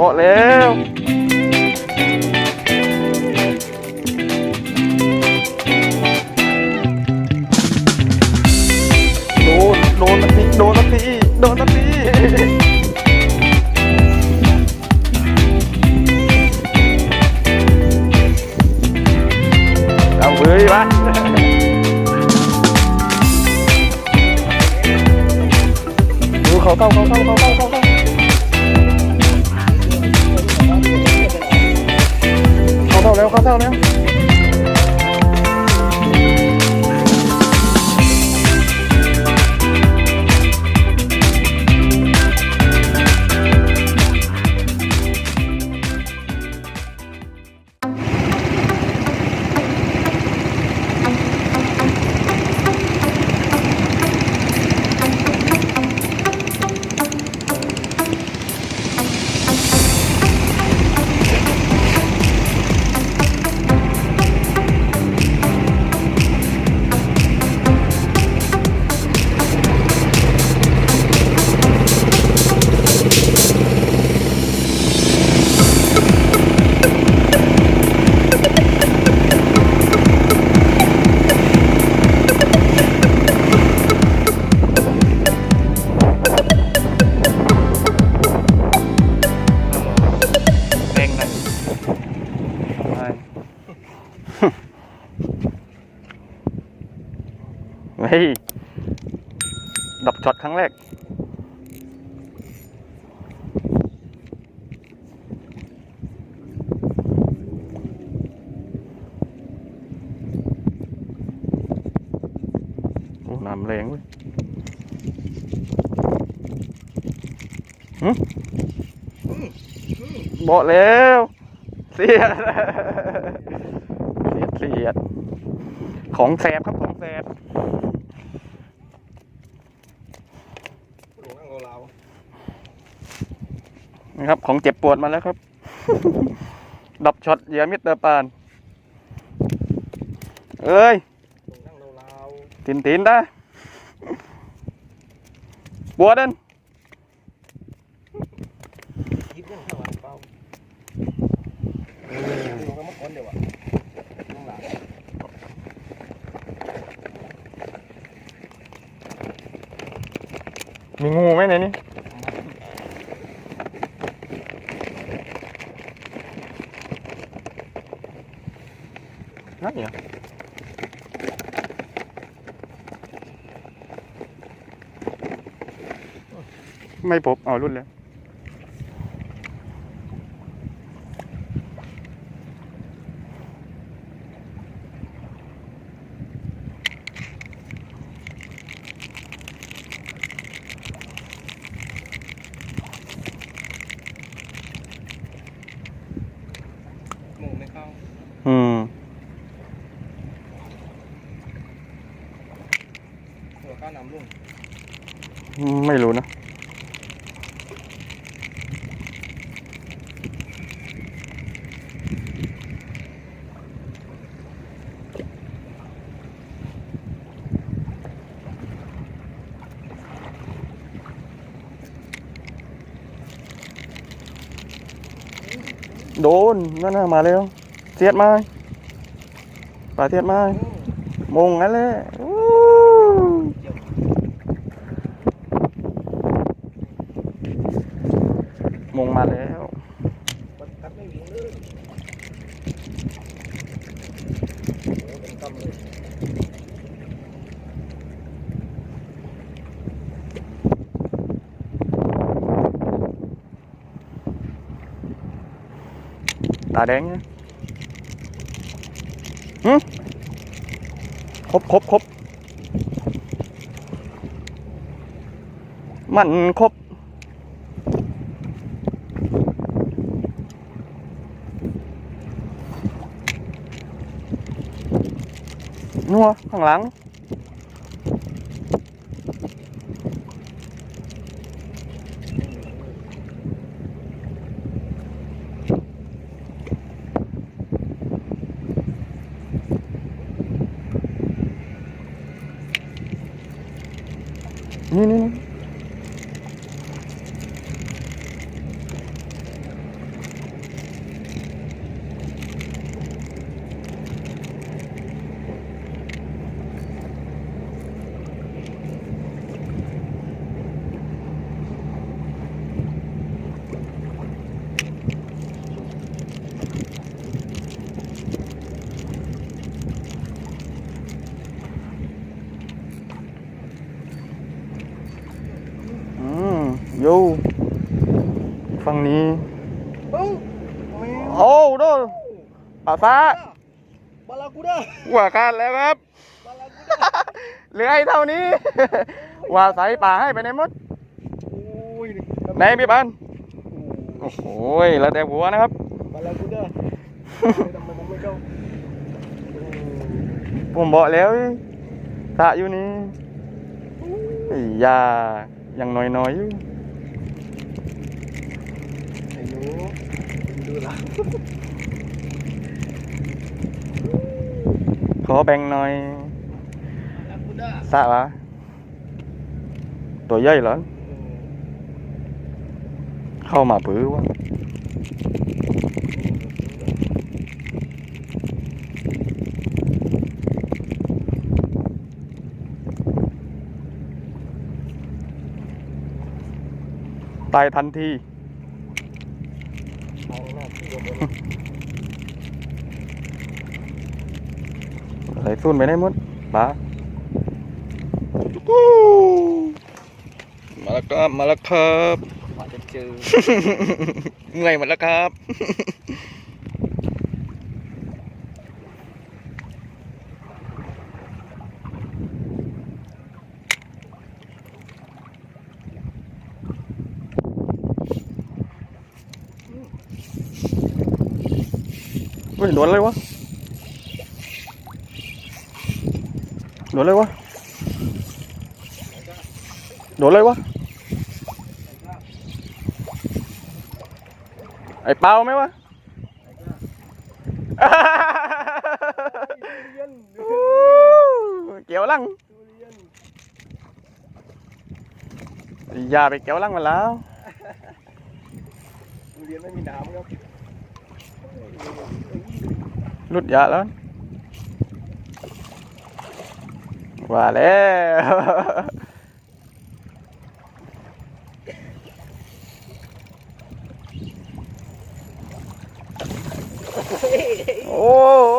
บอกแล้วโดนโดนนาทีโดนนาทีโดนนาทีเอาเว้ยวะเขาเข้าเข้าเข้าเข้าเข้าเขา เข้าเช็อตครั้งแรก โอ้น้ำแรงเว้ยหึบอกแล้ว เสียด เสียด ของแสบครับ หลวงอังโกลาว นะครับ ของเจ็บปวดมาแล้วครับ ดับช็อตเยียมิเตอร์ปานเอ้ยตินตินได้ปวดนั่นมีงูไหมในนี้ นั่นเหรอไม่พบเอารุ่นแล้วหมูไม่เข้า อืม หัวข้าวน้ำลุ่งไม่รู้นะโดน นั่นนะมาแล้วเสียดไม้ปลาเสียดไม้มงงั้นเลย มงมาแล้วตาแดงเนี่ยหืมครบครบครบมันครบ นัวข้างหลัง นี่นี่นี่ โยฝั่งนี้เอ้าแมวโอ้โดป่าฟ้าบาลากูด้าว่าการแล้วครับบาลากูด้าเหลือให้เท่านี้ว่าใส่ป่าให้ไปในมดโอ้ยไหนพี่ปันโอ้โหแล้วแต่หัวนะครับบาลากูด้าทำไมผมไม่เข้าผมบอกแล้วสระอยู่นี่ไอ้ยายังน้อยๆอยู่ ไอ้หนู ดูละขอแบ่งหน่อยบาลากูด้าสระวะตัวใหญ่เหรอเข้ามาปื้อวะตายทันที เอาหน้าที่ของผม ใส่ ซุนไปได้หมดปลามาแล้วครับ มาแล้วครับกว่าจะเจอเมื่อยหมดแล้วครับเฮ้ยโดนอะไรวะ โดนอะไรวะโดนอะไรวะไอ้เปาไหมวะเกี่ยวลังอย่าไปเกี่ยวลังมาแล้วโรงเรียนไม่มีน้ำครับหลุดยาแล้ว ว่าแล้ว โอ้โห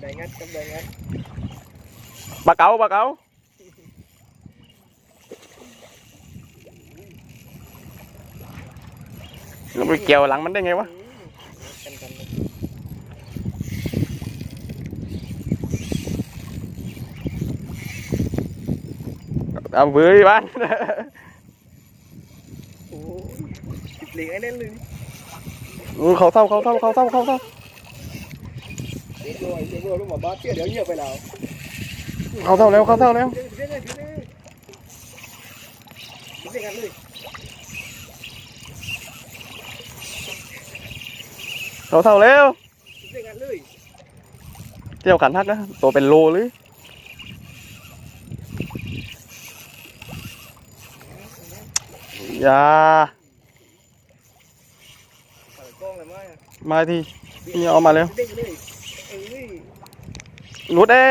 ได้งัดครับได้งัดปลาเก๋าปลาเก๋าแล้วไปเกี่ยวหลังมันได้ไงวะ กันกันเลย เอาเบื่อบ้านโอ้ยเหลียงไอ้นั่นเลย Ừ, เขาเศร้าเขาเศร้าเขาเศร้าเขาเศร้าเดี๋ยวด้วยเดี๋ยวด้วยลูกหมาบ้าเตี้ยเดี๋ยวเงียบไปแล้วเขาเศร้าแล้วเขาเศร้าแล้วเดี๋ยวเดี๋ยวเดี๋ยวเดี๋ยวเดี๋ยวกันเลยเขาเศร้าแล้วเดี๋ยวกันเลยเที่ยวขันทักนะตัวเป็นโลเลย อย่ามาทีนี่เอามาแล้วลยเอ้ยหลุดเอ้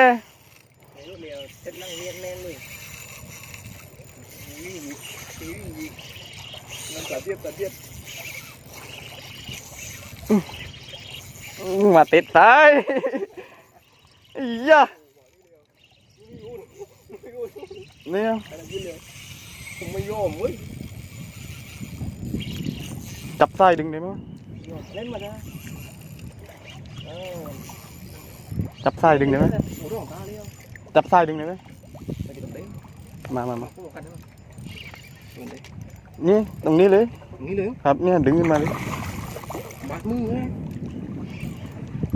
ในรถเดียวเซ็ตนั่งเรียนแน่นเลยนี่นี่นี่มันตัดทียบตัดเทียบมาติดสายอียะไม่รู้ไม่รู้เนี่ยผมไม่ยอมเว้ย จับสายดึงได้ไหมวะยอมเล่นมานะจับสายดึงได้ไหมโอ้โหของตาเลี้ยวจับสายดึงได้ไหมมามามานี่ตรงนี้เลยตรงนี้เลยครับเนี่ยดึงขึ้นมาเลยบาดมือไง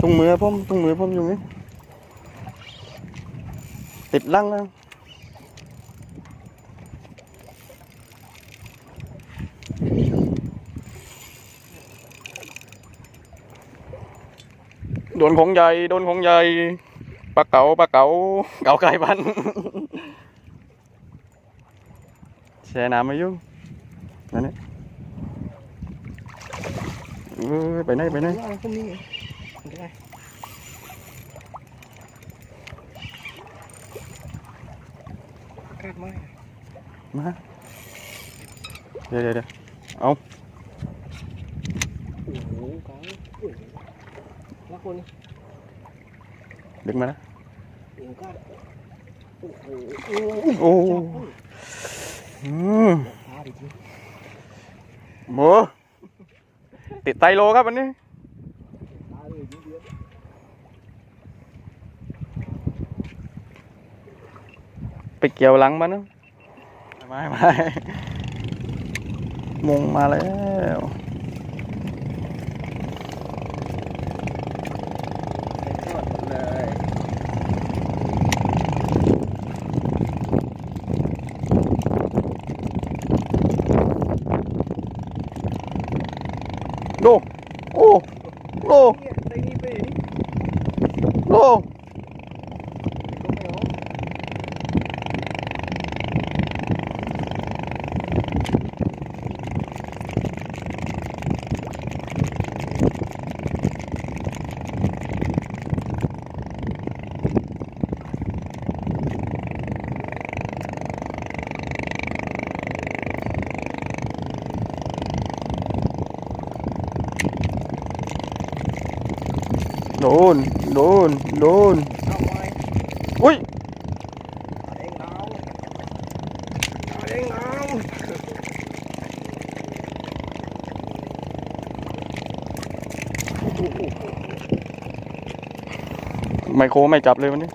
ตรงมือผมตรงมือผมอยู่นี่ติดลังแล้ว นของใหญ่ โดนของใหญ่ปลาเก๋าปลาเก๋าเก๋าไก่พันธุ์แช่น้ำไม่ยุ่งนั่นนี่เอ้ยไปไหนไปไหนว่าพวกนี้ไงมันได้คาดไหมมาเดี๋ยวเดี๋ยวเดี๋ยวโอ้โหกังแล้วคน ดึงมานะเองก็โอ้โหโอ้อืมพาดิทีโหติดไตโลครับวันนี้พาเลยนิดเดียวไปเกี่ยวหลังมันนะไม่ไม่มงมาแล้ว ทอดเลย ดูโอ้โล เนี่ยได้นี่ไปนี่ โล ก็ไม่เอา โดน โดน โดนวุ้ยไมโครไม่จับเลยวันนี้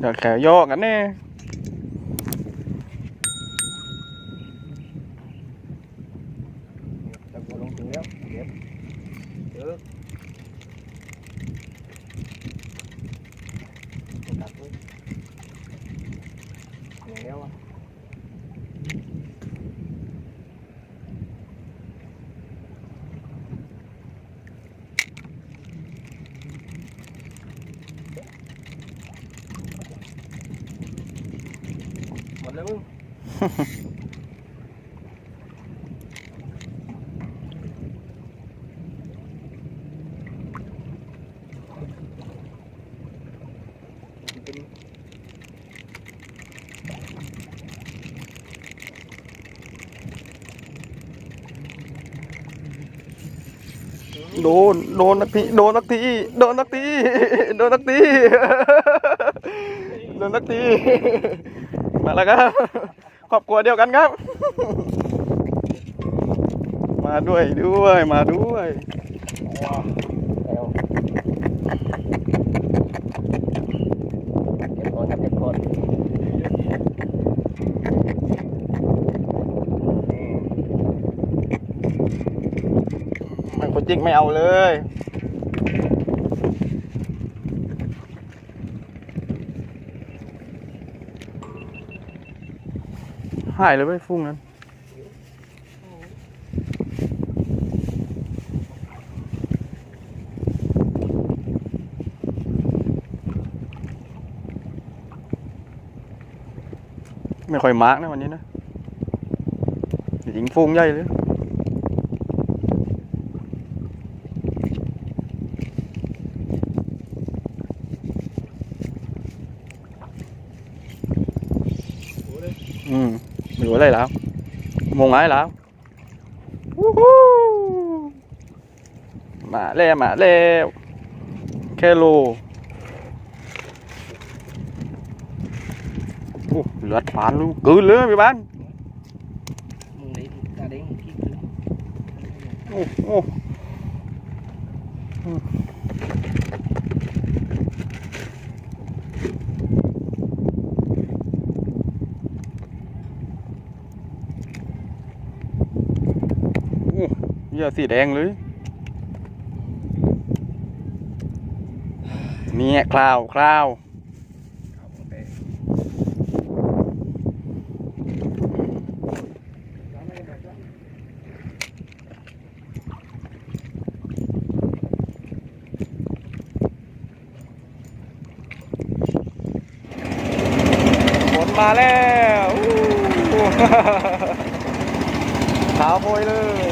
เดี๋ยวแขวย่อกันแน่ ตะโกนลงถึงแล้วเดี๋ยวเออตัดเลยอย่างเดียวอะ หม ดแล้วมึงเป็นโดน โดนนักที โดนนักที โดนนักที โดนนักที โดนนักที มาแล้วครับครอบครัวเดียวกันครับ มาด้วยด้วยมาด้วยแล้วเก็บก่อนครับเก็บก่อนอืมมันคนจิกไม่เอาเลย หายเลยไปฟุ้งนั้นไม่ค่อยมาร์กนะวันนี้นะยิงฟุ้งใหญ่เลย อื มไม่รู้อะไรแล้วมงไงแล้ววู้ฮู้มาแล้วมาแล้วแคโลโอ้เลือดฝานลูกกลืนเลยพี่บ้านมึงเลยกระเด้งขี้ขึ้นโอ้โอ้อืมโอ้ เหี้ยสีแดงเลยเนี่ยคลาวคลาวฝนมาแล้วขาวโพยเลย